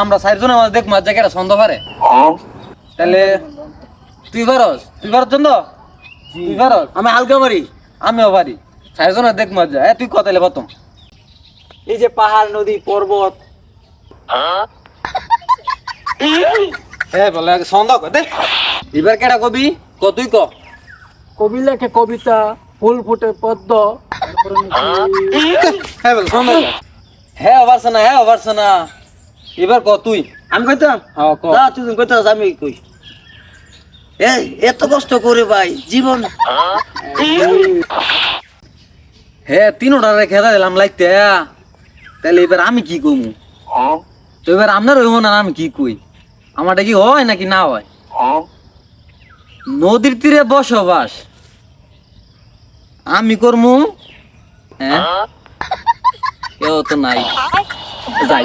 আমরা চারজন আমার দেখ মাছ জায়গাটা সন্দেহ পারে। তাহলে তুই পারস? তুই পারস চন্দ তুই পারস? আমি হালকা মারি আমিও পারি। চারজন দেখ মাছ যায় এ, তুই কতাইলে প্রথম? এই যে পাহাড় নদী পর্বত। হ্যাঁ বলে কর দে। এবার কেটা কবি? ক তুই ক। কবি লেখে কবিতা ফুল ফুটে পদ্ম। হ্যাঁ বলে সন্দেহ হ্যাঁ পারছে না হ্যাঁ পারছে না। এবার ক তুই? আমি কইতাম? হ্যাঁ ক। না তুই কইতাম আমি কই। এই এত কষ্ট করে ভাই জীবন। হ্যাঁ তিনোটা রেখে দিলাম লাইতে তাহলে এবার আমি কি কমু? তো এবার আপনার হইব না আমি কি কই? আমারটা কি হয় নাকি না হয়? নদীর তীরে বসবাস। আমি করমু হ্যাঁ। কেউ তো নাই। যাই